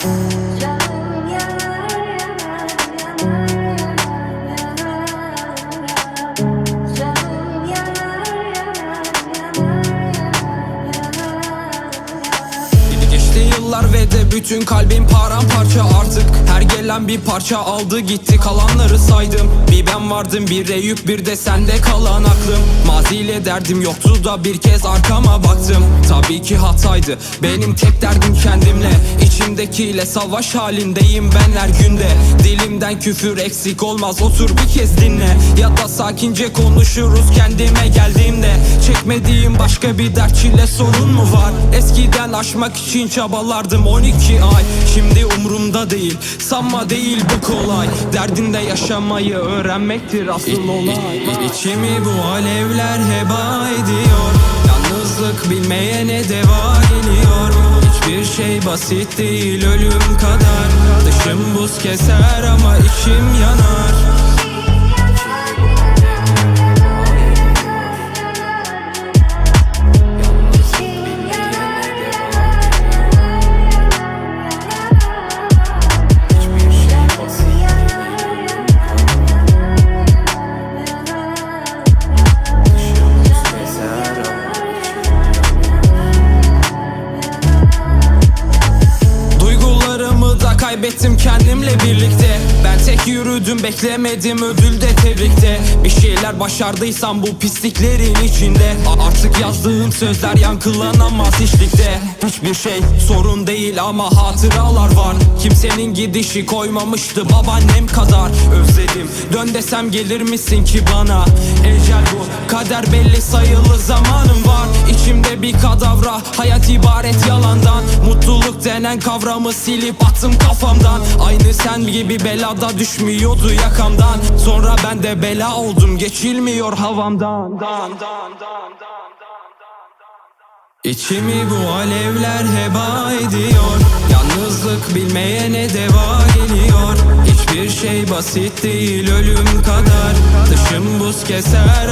Thank you. bütün kalbim paramparça artık. Her gelen bir parça aldı gitti. Kalanları saydım. Bir ben vardım bir Eyüp bir de sende kalan aklım. Maziyle derdim yoktu da bir kez arkama baktım. Tabii ki hataydı. Benim tek derdim kendimle. İçimdekiyle savaş halindeyim ben her günde. Dilimden küfür eksik olmaz. Otur bir kez dinle. Ya da sakince konuşuruz. Kendime geldim. Çekmediğim başka bir dert çile sorun mu var? Eskiden aşmak için çabalardım 12 ay. Şimdi umurumda değil sanma değil bu kolay. Derdinde yaşamayı öğrenmektir asıl olay. İçimi bu alevler heba ediyor. Yalnızlık bilmeyene deva geliyor Hiçbir şey basit değil ölüm kadar. Dışım buz keser ama içim yanar kaybettim kendimle birlikte. Ben tek yürüdüm beklemedim ödül de tebrikte. Bir şeyler başardıysam bu pisliklerin içinde. Artık yazdığım sözler yankılanamaz hiçlikte. Hiçbir şey sorun değil ama hatıralar var. Kimsenin gidişi koymamıştı babaannem kadar. Özledim dön desem gelir misin ki bana? Ecel bu kader belli sayılı zamanım var. İçimde bir kadavra hayat ibaret yalandan Mutluluk denen kavramı silip attım kafamdan. Aynı sen gibi belada düşmüyordu yakamdan. Sonra ben de bela oldum geçilmiyor havamdan. İçimi bu alevler heba ediyor. Yalnızlık bilmeyene deva geliyor? Hiçbir şey basit değil ölüm kadar. Dışım buz keser